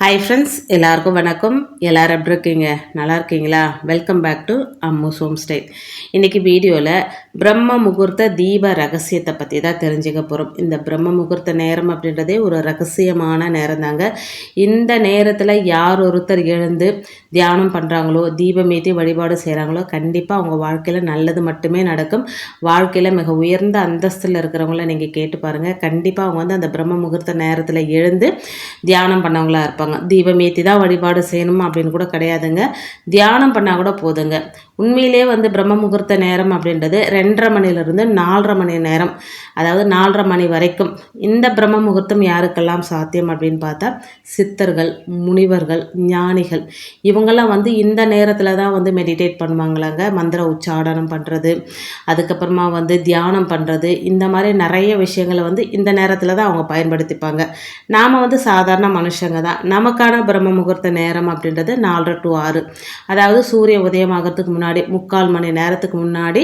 Hi friends எல்லாருக்கும் வணக்கம். எல்லாரும் எப்படி இருக்கீங்க? நல்லா இருக்கீங்களா? Welcome back to Ammu's home style இன்றைக்கி வீடியோவில் பிரம்ம முகூர்த்த தீப ரகசியத்தை பற்றி தான் தெரிஞ்சுக்க போகிறோம் இந்த பிரம்ம முகூர்த்த நேரம் அப்படின்றதே ஒரு ரகசியமான நேரம் தாங்க. இந்த நேரத்தில் யார் ஒருத்தர் எழுந்து தியானம் பண்ணுறாங்களோ தீபம் வழிபாடு செய்கிறாங்களோ கண்டிப்பாக அவங்க வாழ்க்கையில் நல்லது மட்டுமே நடக்கும். வாழ்க்கையில் மிக உயர்ந்த அந்தஸ்தில் இருக்கிறவங்கள நீங்கள் கேட்டு பாருங்கள் கண்டிப்பாக அவங்க வந்து அந்த பிரம்ம முகூர்த்த நேரத்தில் எழுந்து தியானம் பண்ணவங்களா இருப்பாங்க. தீபம் ஏற்றி தான் வழிபாடு செய்யணும் அப்படின்னு கூட கிடையாதுங்க. தியானம் பண்ணால் கூட போதுங்க. உண்மையிலே வந்து பிரம்ம முகூர்த்த நேரம் அப்படின்றது ரெண்டரை மணிலிருந்து நாலரை மணி நேரம் அதாவது நாலரை மணி வரைக்கும். இந்த பிரம்ம முகூர்த்தம் யாருக்கெல்லாம் சாத்தியம் அப்படின்னு பார்த்தா சித்தர்கள் முனிவர்கள் ஞானிகள். இவங்கெல்லாம் வந்து இந்த நேரத்தில் தான் வந்து மெடிடேட் பண்ணுவாங்களாங்க. மந்திர உச்சாடனம் பண்ணுறது அதுக்கப்புறமா வந்து தியானம் பண்ணுறது இந்த மாதிரி நிறைய விஷயங்களை வந்து இந்த நேரத்தில் தான் அவங்க பயன்படுத்திப்பாங்க. நாம் வந்து சாதாரண மனுஷங்க தான். நமக்கான பிரம்ம முகூர்த்த நேரம் அப்படின்றது நாலரை டு ஆறு. அதாவது சூரிய உதயமாகிறதுக்கு முன்னாடி முக்கால் மணி நேரத்துக்கு முன்னாடி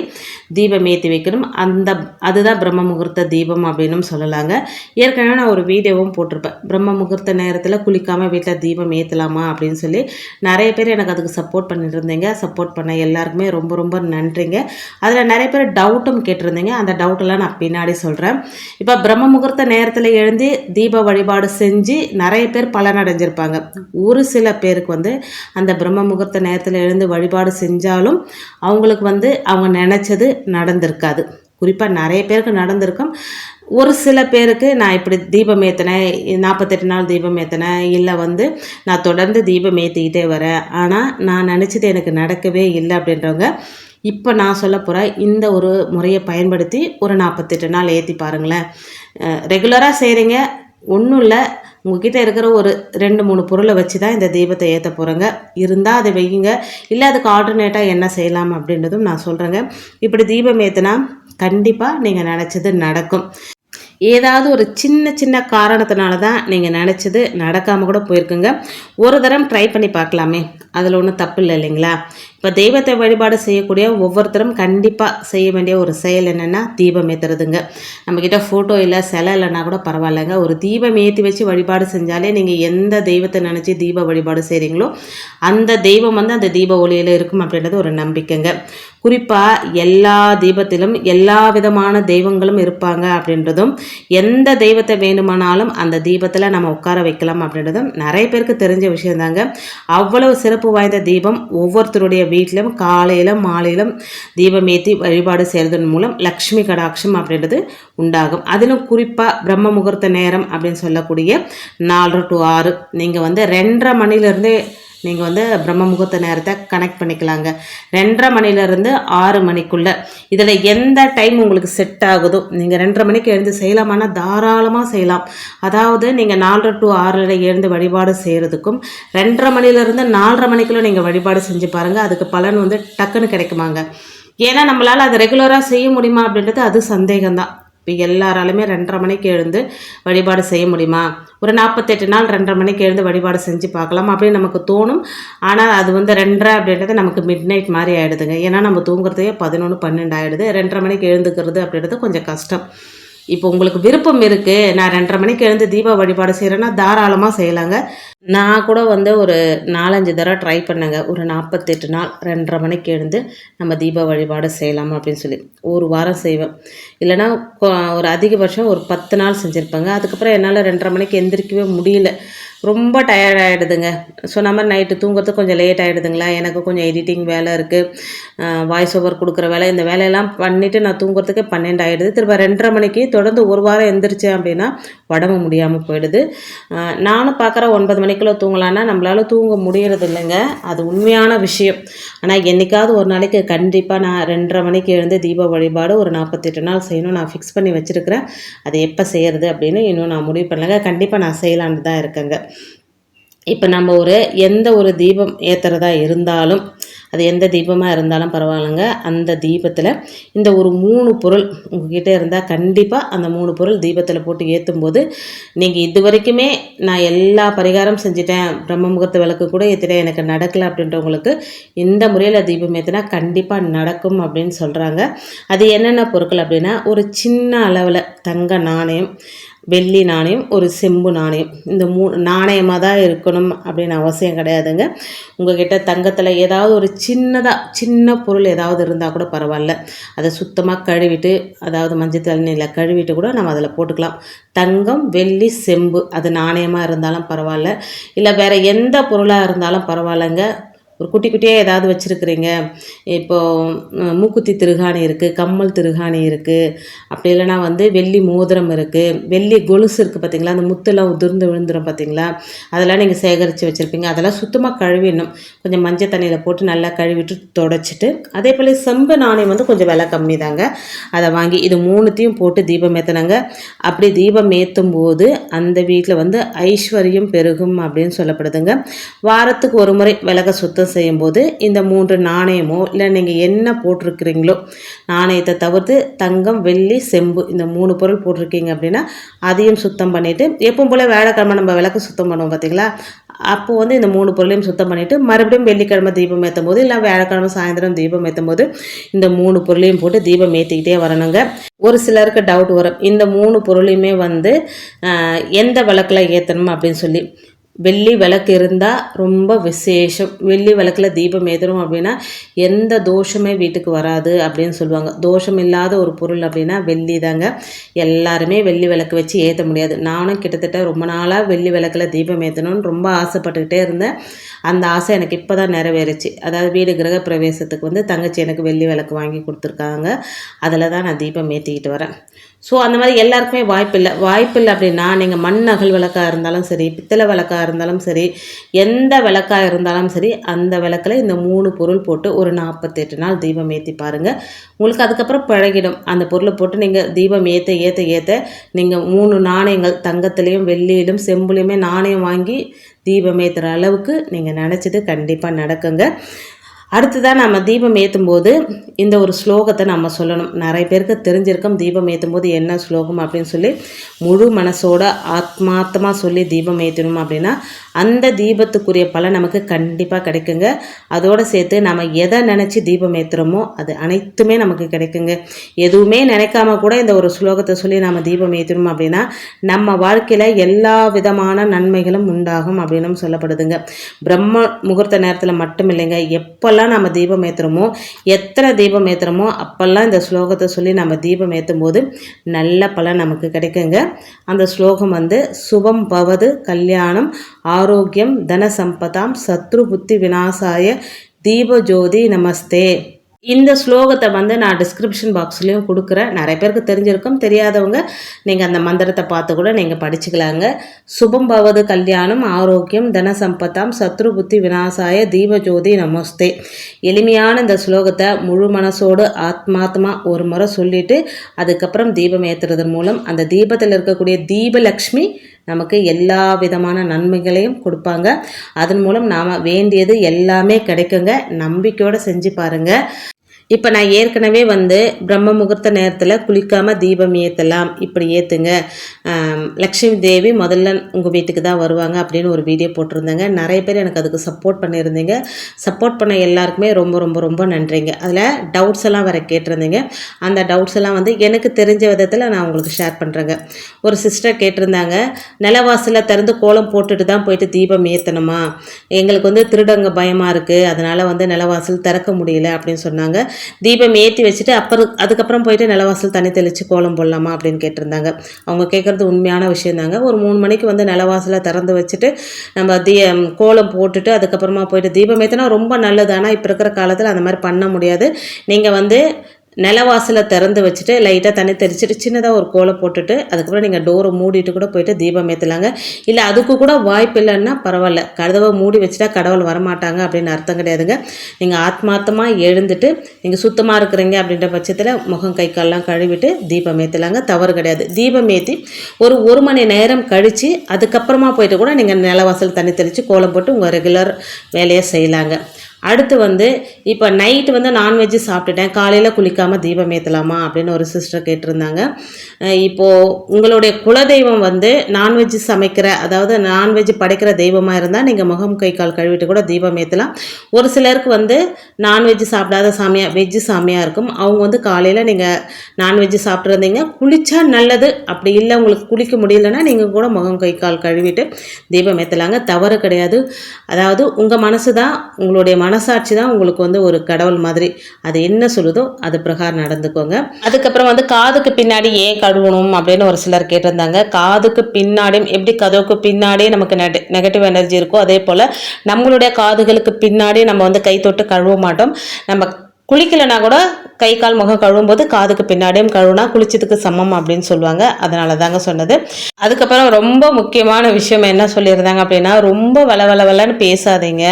தீபம் ஏற்றி வைக்கணும். அந்த அதுதான் பிரம்ம முகூர்த்த தீபம் அப்படின்னு சொல்லலாங்க. ஏற்கனவே நான் ஒரு வீடியோவும் போட்டிருப்பேன். பிரம்ம முகூர்த்த நேரத்தில் குளிக்காமல் வீட்டில் தீபம் ஏற்றலாமா அப்படின்னு சொல்லி நிறைய பேர் எனக்கு அதுக்கு சப்போர்ட் பண்ணிட்டு இருந்தீங்க சப்போர்ட் பண்ண எல்லாருக்குமே ரொம்ப ரொம்ப நன்றிங்க. அதில் நிறைய பேர் டவுட்டும் கேட்டிருந்தீங்க. அந்த டவுட்டெல்லாம் நான் பின்னாடி சொல்கிறேன் இப்போ பிரம்ம முகூர்த்த நேரத்தில் எழுந்து தீப வழிபாடு செஞ்சு நிறைய பேர் அடைஞ்சிருப்பாங்க. ஒரு சில பேருக்கு வந்து அந்த பிரம்ம முகூர்த்த நேரத்தில் எழுந்து வழிபாடு செஞ்சாலும் அவங்களுக்கு வந்து அவங்க நினச்சது நடந்திருக்காது. குறிப்பாக நிறைய பேருக்கு நடந்திருக்கும். ஒரு சில பேருக்கு நான் இப்படி தீபம் ஏற்றினேன் நாற்பத்தெட்டு நாள் தீபம் ஏற்றினேன் இல்லை வந்து நான் தொடர்ந்து தீபம் ஏற்றிக்கிட்டே வரேன். ஆனால் நான் நினச்சது எனக்கு நடக்கவே இல்லை அப்படின்றவங்க இப்போ நான் சொல்ல போகிற இந்த ஒரு முறையை பயன்படுத்தி ஒரு நாற்பத்தெட்டு நாள் ஏற்றி பாருங்களேன். ரெகுலராக செய்கிறீங்க ஒன்றும் இல்லை உங்ககிட்ட இருக்கிற ஒரு ரெண்டு மூணு பொருளை வச்சு தான் இந்த தீபத்தை ஏற்ற போகிறேங்க இருந்தால் அதை வையுங்க. இல்லை அதுக்கு ஆல்டர்னேட்டாக என்ன செய்யலாம் அப்படின்றதும் நான் சொல்கிறேங்க இப்படி தீபம் ஏற்றினா கண்டிப்பாக நீங்கள் நினச்சது நடக்கும். ஏதாவது ஒரு சின்ன சின்ன காரணத்தினால தான் நீங்கள் நினச்சது நடக்காமல் கூட போயிருக்குங்க. ஒரு தரம் ட்ரை பண்ணி பார்க்கலாமே. அதில் ஒன்றும் தப்பு இல்லை இல்லைங்களா? இப்போ தெய்வத்தை வழிபாடு செய்யக்கூடிய ஒவ்வொருத்தரும் கண்டிப்பாக செய்ய வேண்டிய ஒரு செயல் என்னென்னா தீபம் ஏற்றுறதுங்க நம்மக்கிட்ட ஃபோட்டோ இல்லை சிலை இல்லைன்னா கூட பரவாயில்லைங்க. ஒரு தீபம் ஏற்றி வச்சு வழிபாடு செஞ்சாலே நீங்கள் எந்த தெய்வத்தை நினச்சி தீப வழிபாடு செய்கிறீங்களோ அந்த தெய்வம் வந்து அந்த தீப ஒளியில் இருக்கும் அப்படின்றது ஒரு நம்பிக்கைங்க. குறிப்பாக எல்லா தீபத்திலும் எல்லா விதமான தெய்வங்களும் இருப்பாங்க அப்படின்றதும் எந்த தெய்வத்தை வேணுமானாலும் அந்த தீபத்தில் நம்ம உட்கார வைக்கலாம் அப்படின்றதும் நிறைய பேருக்கு தெரிஞ்ச விஷயம் தாங்க அவ்வளவு சிறப்பு வாய்ந்த தீபம் ஒவ்வொருத்தருடைய வீட்டிலும் காலையிலும் மாலையிலும் தீபம் ஏற்றி வழிபாடு செய்கிறதன் மூலம் லக்ஷ்மி கடாட்சம் அப்படின்றது உண்டாகும். அதிலும் குறிப்பாக பிரம்ம முகூர்த்த நேரம் அப்படின்னு சொல்லக்கூடிய நாலு டு ஆறு. நீங்கள் வந்து ரெண்டரை மணிலேருந்தே நீங்கள் வந்து பிரம்ம முகூர்த்த நேரத்தை கனெக்ட் பண்ணிக்கலாங்க. ரெண்டரை மணிலேருந்து ஆறு மணிக்குள்ளே. இதில் எந்த டைம் உங்களுக்கு செட் ஆகுதோ நீங்கள் ரெண்டரை மணிக்கு எழுந்து செய்யலாமான்னா தாராளமாக செய்யலாம். அதாவது நீங்கள் நாலரை டு ஆறில் எழுந்து வழிபாடு செய்கிறதுக்கும் ரெண்டரை மணிலேருந்து நாலரை மணிக்குள்ளே நீங்கள் வழிபாடு செஞ்சு பாருங்கள் அதுக்கு பலன் வந்து டக்குன்னு கிடைக்குமாங்க. ஏன்னா நம்மளால் அதை ரெகுலராக செய்ய முடியுமா அப்படின்றது அது சந்தேகம்தான். இப்போ எல்லாராலுமே ரெண்டரை மணிக்கு எழுந்து வழிபாடு செய்ய முடியுமா? ஒரு நாற்பத்தெட்டு நாள் ரெண்டரை மணிக்கு எழுந்து வழிபாடு செஞ்சு பார்க்கலாம். அப்படின்னு நமக்கு தோணும். ஆனால் அது வந்து ரெண்டரை அப்படின்றது நமக்கு மிட் நைட் மாதிரி ஆகிடுதுங்க ஏன்னா நம்ம தூங்குறதே பதினொன்று பன்னெண்டு ஆகிடுது ரெண்டரை மணிக்கு எழுந்துக்கிறது அப்படின்றது கொஞ்சம் கஷ்டம். இப்போ உங்களுக்கு விருப்பம் இருக்குது நான் ரெண்டரை மணிக்கு எழுந்து தீப வழிபாடு செய்கிறேன்னா தாராளமாக செய்யலாங்க. நான் கூட வந்து ஒரு நாலஞ்சு தடவை ட்ரை பண்ணேங்க. ஒரு நாற்பத்தெட்டு நாள் ரெண்டரை மணிக்கு எழுந்து நம்ம தீப வழிபாடு செய்யலாம் அப்படின்னு சொல்லி. ஒரு வாரம் செய்வேன். இல்லைனா ஒரு அதிகபட்சம் ஒரு பத்து நாள் செஞ்சுருப்பேங்க. அதுக்கப்புறம் என்னால் ரெண்டரை மணிக்கு எந்திரிக்கவே முடியல. ரொம்ப டயர்ட் ஆகிடுதுங்க சொன்ன மாதிரி நைட்டு தூங்குறதுக்கு கொஞ்சம் லேட் ஆகிடுதுங்களா எனக்கு கொஞ்சம் எடிட்டிங் வேலை இருக்குது வாய்ஸ் ஓவர் கொடுக்குற வேலை. இந்த வேலையெல்லாம் பண்ணிவிட்டு நான் தூங்குறதுக்கு பன்னெண்டு ஆகிடுது திரும்ப ரெண்டரை மணிக்கு தொடர்ந்து ஒரு வாரம் எந்திரிச்சேன் அப்படின்னா உடம்பு முடியாமல் போயிடுது. நானும் பார்க்குற ஒன்பது மணிக்குள்ளே தூங்கலான்னா நம்மளால தூங்க முடியறது இல்லைங்க. அது உண்மையான விஷயம். ஆனால் என்றைக்காவது ஒரு நாளைக்கு கண்டிப்பாக நான் ரெண்டரை மணிக்கு எழுந்து தீப வழிபாடு ஒரு நாற்பத்தெட்டு நாள் செய்யணும். நான் ஃபிக்ஸ் பண்ணி வச்சுருக்கிறேன். அதை எப்போ செய்கிறது அப்படின்னு இன்னும் நான் முடிவு பண்ணலங்க. கண்டிப்பாக நான் செய்யலான்னு தான் இருக்கேங்க. இப்போ நம்ம ஒரு எந்த ஒரு தீபம் ஏற்றுறதா இருந்தாலும் அது எந்த தீபமாக இருந்தாலும் பரவாயில்லைங்க. அந்த தீபத்தில் இந்த ஒரு மூணு பொருள் உங்ககிட்ட இருந்தால் கண்டிப்பாக அந்த மூணு பொருள் தீபத்தில் போட்டு ஏற்றும் போது நீங்கள் இது வரைக்குமே நான் எல்லா பரிகாரம் செஞ்சிட்டேன் பிரம்ம முகூர்த்த விளக்கு கூட ஏற்றிட்டேன் எனக்கு நடக்கலை அப்படின்றவங்களுக்கு இந்த முறையில் தீபம் ஏற்றினா கண்டிப்பாக நடக்கும் அப்படின்னு சொல்கிறாங்க அது என்னென்ன பொருட்கள் அப்படின்னா ஒரு சின்ன அளவில் தங்க நாணயம் வெள்ளி நாணயம் ஒரு செம்பு நாணயம். இந்த மூ நாணயமாக தான் இருக்கணும் அப்படின்னு அவசியம் கிடையாதுங்க. உங்ககிட்ட தங்கத்தில் ஏதாவது ஒரு சின்னதாக சின்ன பொருள் ஏதாவது இருந்தால் கூட பரவாயில்ல. அதை சுத்தமாக கழுவிட்டு அதாவது மஞ்சள் தண்ணியில் கழுவிட்டு கூட நம்ம அதில் போட்டுக்கலாம். தங்கம் வெள்ளி செம்பு அது நாணயமாக இருந்தாலும் பரவாயில்ல. இல்லை வேறு எந்த பொருளாக இருந்தாலும் பரவாயில்லைங்க. ஒரு குட்டி குட்டியாக ஏதாவது வச்சுருக்குறீங்க. இப்போது மூக்குத்தி திருகாணி இருக்குது கம்மல் திருகாணி இருக்குது அப்படி இல்லைனா வந்து வெள்ளி மோதிரம் இருக்குது வெள்ளி கொலுசு இருக்குது பார்த்தீங்களா அந்த முத்தெல்லாம் உதிர்ந்து விழுந்துடும் பார்த்தீங்களா அதெல்லாம் நீங்கள் சேகரித்து வச்சுருப்பீங்க. அதெல்லாம் சுத்தமாக கழுவிடணும். கொஞ்சம் மஞ்சள் தண்ணியில் போட்டு நல்லா கழுவிட்டு தொடச்சிட்டு அதே போல் செம்பு நாணயம் வந்து கொஞ்சம் விலை கம்மி தாங்க அதை வாங்கி இது மூணுத்தையும் போட்டு தீபம் ஏற்றினாங்க அப்படி தீபம் ஏற்றும் போது அந்த வீட்டில் வந்து ஐஸ்வர்யம் பெருகும் அப்படின்னு சொல்லப்படுதுங்க. வாரத்துக்கு ஒரு முறை விலக சுத்தம் செய்யும்போது இந்த மூன்று நாணயமோ இல்லை நீங்கள் என்ன போட்டிருக்கிறீங்களோ நாணயத்தை தவிர்த்து தங்கம் வெள்ளி செம்பு இந்த மூணு பொருள் போட்டிருக்கீங்க அப்படின்னா அதையும் சுத்தம் பண்ணிவிட்டு எப்பவும் போல் வேலைக்கிழமை நம்ம விளக்கு சுத்தம் பண்ணுவோம் பார்த்தீங்களா அப்போது வந்து இந்த மூணு பொருளையும் சுத்தம் பண்ணிவிட்டு மறுபடியும் வெள்ளிக்கிழமை தீபம் ஏற்றும் போது இல்லை வியாழக்கிழமை சாயந்தரம் தீபம் ஏற்றும் போது இந்த மூணு பொருளையும் போட்டு தீபம் ஏற்றிக்கிட்டே வரணுங்க. ஒரு சிலருக்கு டவுட் வரும் இந்த மூணு பொருளையுமே வந்து எந்த விளக்கில் ஏற்றணும் அப்படின்னு சொல்லி. வெள்ளி விளக்கு இருந்தால் ரொம்ப விசேஷம். வெள்ளி விளக்கில் தீபம் ஏற்றணும் அப்படின்னா எந்த தோஷமே வீட்டுக்கு வராது அப்படின்னு சொல்லுவாங்க. தோஷம் இல்லாத ஒரு பொருள் அப்படின்னா வெள்ளி தாங்க. எல்லாருமே வெள்ளி விளக்கு வச்சு ஏற்ற முடியாது. நானும் கிட்டத்தட்ட ரொம்ப நாளாக வெள்ளி விளக்கில் தீபம் ஏற்றணும்னு ரொம்ப ஆசைப்பட்டுக்கிட்டே இருந்தேன். அந்த ஆசை எனக்கு இப்போ தான் நிறைவேறுச்சு. அதாவது வீடு கிரக பிரவேசத்துக்கு வந்து தங்கச்சி எனக்கு வெள்ளி விளக்கு வாங்கி கொடுத்துருக்காங்க. அதில் தான் நான் தீபம் ஏற்றிக்கிட்டு வரேன். ஸோ அந்த மாதிரி எல்லாருக்குமே வாய்ப்பில்லை. வாய்ப்பில்லை அப்படின்னா நீங்கள் மண் அகல் விளக்காக இருந்தாலும் சரி பித்தளை விளக்காக இருந்தாலும் சரி எந்த விளக்காக இருந்தாலும் சரி அந்த விளக்கில் இந்த மூணு பொருள் போட்டு ஒரு நாற்பத்தெட்டு நாள் தீபம் ஏற்றி பாருங்கள் உங்களுக்கு அதுக்கப்புறம் பழகிடும். அந்த பொருளை போட்டு நீங்கள் தீபம் ஏற்ற ஏற்ற ஏற்ற நீங்கள் மூணு நாணயங்கள் தங்கத்துலேயும் வெள்ளியிலும் செம்புலேயுமே நாணயம் வாங்கி தீபம் ஏற்றுற அளவுக்கு நீங்கள் நினச்சது கண்டிப்பாக நடக்குங்க. அடுத்ததான் நம்ம தீபம் ஏற்றும் போது இந்த ஒரு ஸ்லோகத்தை நம்ம சொல்லணும். நிறைய பேருக்கு தெரிஞ்சிருக்கோம் தீபம் ஏற்றும் போது என்ன ஸ்லோகம் அப்படின்னு சொல்லி முழு மனசோட ஆத்மார்த்தமாக சொல்லி தீபம் ஏற்றணும் அப்படின்னா அந்த தீபத்துக்குரிய பலன் நமக்கு கண்டிப்பாக கிடைக்குங்க. அதோடு சேர்த்து நம்ம எதை நினச்சி தீபம் ஏற்றுறோமோ அது அனைத்துமே நமக்கு கிடைக்குங்க. எதுவுமே நினைக்காம கூட இந்த ஒரு ஸ்லோகத்தை சொல்லி நம்ம தீபம் ஏற்றணும் அப்படின்னா நம்ம வாழ்க்கையில் எல்லா விதமான நன்மைகளும் உண்டாகும் அப்படின்னு சொல்லப்படுதுங்க. பிரம்ம முகூர்த்த நேரத்தில் மட்டும் இல்லைங்க. எப்போ எப்போல்லாம் நம்ம தீபம் ஏற்றுறோமோ எத்தனை தீபம் ஏற்றுறோமோ அப்போல்லாம் இந்த ஸ்லோகத்தை சொல்லி நம்ம தீபம் ஏற்றும் போது நல்ல பலன் நமக்கு கிடைக்குங்க. அந்த ஸ்லோகம் வந்து சுபம் பவது கல்யாணம் ஆரோக்கியம் தன சம்பதாம் சத்ரு புத்தி விநாசாய தீபஜோதி நமஸ்தே. இந்த ஸ்லோகத்தை வந்து நான் டிஸ்கிரிப்ஷன் பாக்ஸ்லேயும் கொடுக்குறேன். நிறைய பேருக்கு தெரிஞ்சிருக்கும் தெரியாதவங்க நீங்கள் அந்த மந்திரத்தை பார்த்து கூட நீங்கள் படிச்சுக்கலாங்க. சுபம் பவது கல்யாணம் ஆரோக்கியம் தனசம்பத்தாம் சத்ரு புத்தி விநாசாய தீபஜோதி நமஸ்தே. எளிமையான இந்த ஸ்லோகத்தை முழு மனசோடு ஆத்மாத்மா ஒரு முறை சொல்லிவிட்டு அதுக்கப்புறம் தீபம் ஏற்றுறதன் மூலம் அந்த தீபத்தில் இருக்கக்கூடிய தீபலக்ஷ்மி நமக்கு எல்லா விதமான நன்மைகளையும் கொடுப்பாங்க. அதன் மூலம் நாம் வேண்டியது எல்லாமே கிடைக்குங்க. நம்பிக்கையோடு செஞ்சு பாருங்கள் இப்போ நான் ஏற்கனவே வந்து பிரம்ம முகூர்த்த நேரத்தில் குளிக்காமல் தீபம் ஏற்றலாம் இப்படி ஏற்றுங்க லக்ஷ்மி தேவி முதல்ல உங்கள் வீட்டுக்கு தான் வருவாங்க அப்படின்னு ஒரு வீடியோ போட்டிருந்தேங்க. நிறைய பேர் எனக்கு அதுக்கு சப்போர்ட் பண்ணியிருந்தீங்க. சப்போர்ட் பண்ண எல்லாருக்குமே ரொம்ப ரொம்ப ரொம்ப நன்றிங்க. அதில் டவுட்ஸ் எல்லாம் வேறு கேட்டிருந்தீங்க. அந்த டவுட்ஸ் எல்லாம் வந்து எனக்கு தெரிஞ்ச விதத்தில் நான் உங்களுக்கு ஷேர் பண்ணுறேங்க ஒரு சிஸ்டர் கேட்டிருந்தாங்க நிலவாசலில் திறந்து கோலம் போட்டுட்டு தான் போயிட்டு தீபம் ஏற்றணுமா எங்களுக்கு வந்து திருடங்க பயமாக இருக்குது அதனால் வந்து நிலவாசல் திறக்க முடியல. அப்படின்னு சொன்னாங்க. தீபம் ஏற்றி வச்சுட்டு அப்புறம் அதுக்கப்புறம் போயிட்டு நிலவாசல் தண்ணி தெளித்து கோலம் போடலாமா அப்படின்னு கேட்டிருந்தாங்க. அவங்க கேட்குறது உண்மையான விஷயம் தாங்க ஒரு மூணு மணிக்கு வந்து நிலவாசலை திறந்து வச்சுட்டு நம்ம தீ கோலம் போட்டுட்டு அதுக்கப்புறமா போயிட்டு தீபம் ஏற்றினா ரொம்ப நல்லது. ஆனால் இப்போ இருக்கிற காலத்தில் அந்த மாதிரி பண்ண முடியாது. நீங்கள் வந்து நிலவாசலை திறந்து வச்சுட்டு லைட்டாக தண்ணி தெளிச்சுட்டு சின்னதாக ஒரு கோலை போட்டுட்டு அதுக்கப்புறம் நீங்கள் டோரை மூடிட்டு கூட போயிட்டு தீபம் ஏற்றலாங்க இல்லை அதுக்கு கூட வாய்ப்பு இல்லைன்னா பரவாயில்ல. கதவை மூடி வச்சுட்டா கடவுள் வரமாட்டாங்க அப்படின்னு அர்த்தம் கிடையாதுங்க. நீங்கள் ஆத்மார்த்தமாக எழுந்துட்டு நீங்கள் சுத்தமாக இருக்கிறீங்க அப்படின்ற பட்சத்தில் முகம் கை கால்லாம் கழுவிட்டு தீபம் ஏற்றலாங்க தவறு கிடையாது. தீபம் ஏற்றி ஒரு ஒரு மணி நேரம் கழித்து அதுக்கப்புறமா போயிட்டு கூட நீங்கள் நிலவாசல் தண்ணி தெளித்து கோலம் போட்டு உங்கள் ரெகுலர் வேலையை செய்யலாங்க. அடுத்து வந்து இப்போ நைட்டு வந்து நான்வெஜ் சாப்பிட்டுட்டேன். காலையில் குளிக்காமல் தீபம் ஏற்றலாமா அப்படின்னு ஒரு சிஸ்டர் கேட்டிருந்தாங்க. இப்போது உங்களுடைய குலதெய்வம் வந்து நான்வெஜ் சமைக்கிற அதாவது நான்வெஜ் படைக்கிற தெய்வமாக இருந்தால் நீங்கள் முகம் கை கால் கழுவிட்டு கூட தீபம் ஏற்றலாம் ஒரு சிலருக்கு வந்து நான்வெஜ் சாப்பிடாத சாமியாக வெஜ்ஜு சாமியாக இருக்கும். அவங்க வந்து காலையில் நீங்கள் நான்வெஜ் சாப்பிட்ருந்தீங்க குளித்தா நல்லது. அப்படி இல்லை உங்களுக்கு குளிக்க முடியலன்னா நீங்கள் கூட முகம் கை கால் கழுவிட்டு தீபம் ஏற்றலாங்க தவறு கிடையாது. அதாவது உங்கள் மனசு தான் உங்களுடைய மனசாட்சி தான் உங்களுக்கு வந்து ஒரு கடவுள் மாதிரி. அது என்ன சொல்லுதோ அது பிரகாரம் நடந்துக்கோங்க. அதுக்கப்புறம் வந்து காதுக்கு பின்னாடி ஏன் கழுவணும் அப்படின்னு ஒரு சிலர் கேட்டிருந்தாங்க. காதுக்கு பின்னாடியும் எப்படி கதவுக்கு பின்னாடியே நமக்கு நெகட்டிவ் எனர்ஜி இருக்கோ அதே போல் நம்மளுடைய காதுகளுக்கு பின்னாடி நம்ம வந்து கை தொட்டு கழுவ மாட்டோம். நம்ம குளிக்கலைன்னா கூட கை கால் முகம் கழுவும்போது காதுக்கு பின்னாடியும் கழுவுனா குளிச்சதுக்கு சமம் அப்படின்னு சொல்லுவாங்க. அதனால தாங்க சொன்னது. அதுக்கப்புறம் ரொம்ப முக்கியமான விஷயம் என்ன சொல்லியிருந்தாங்க அப்படின்னா ரொம்ப வள வள வளன்னு பேசாதீங்க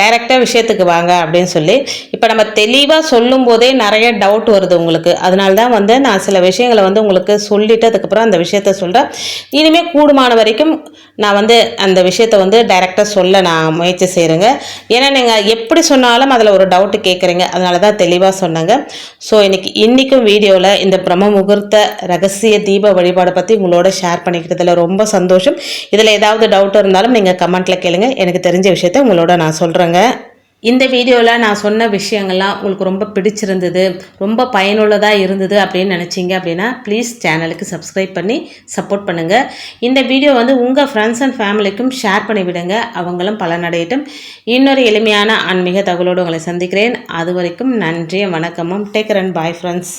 டைரெக்டாக விஷயத்துக்கு வாங்க அப்படின்னு சொல்லி. இப்போ நம்ம தெளிவாக சொல்லும் போதே நிறைய டவுட் வருது உங்களுக்கு. அதனால தான் வந்து நான் சில விஷயங்களை வந்து உங்களுக்கு சொல்லிவிட்டு அதுக்கப்புறம் அந்த விஷயத்த சொல்கிறேன் இனிமேல் கூடுமான வரைக்கும் நான் வந்து அந்த விஷயத்த வந்து டைரெக்டாக சொல்ல நான் முயற்சி செய்கிறேங்க ஏன்னா நீங்கள் எப்படி சொன்னாலும் அதில் ஒரு டவுட்டு கேட்குறீங்க அதனால தான் தெளிவாக சொன்னாங்க. ஸோ இன்னைக்கு இன்றைக்கும் வீடியோவில் இந்த பிரம்ம முகூர்த்த ரகசிய தீப வழிபாடை பற்றி உங்களோட ஷேர் பண்ணிக்கிறதுல ரொம்ப சந்தோஷம். இதில் ஏதாவது டவுட் இருந்தாலும் நீங்கள் கமெண்ட்டில் கேளுங்க. எனக்கு தெரிஞ்ச விஷயத்த உங்களோட நான் சொல்கிறேங்க இந்த வீடியோவில் நான் சொன்ன விஷயங்கள்லாம் உங்களுக்கு ரொம்ப பிடிச்சிருந்தது ரொம்ப பயனுள்ளதாக இருந்தது அப்படின்னு நினச்சிங்க அப்படின்னா ப்ளீஸ் சேனலுக்கு சப்ஸ்கிரைப் பண்ணி சப்போர்ட் பண்ணுங்கள் இந்த வீடியோ வந்து உங்கள் ஃப்ரெண்ட்ஸ் அண்ட் ஃபேமிலிக்கும் ஷேர் பண்ணி விடுங்க. அவங்களும் பலனடையட்டும். இன்னொரு எளிமையான ஆன்மீக தகவலோடு உங்களை சந்திக்கிறேன். அது வரைக்கும் நன்றி வணக்கமும். Take and bye friends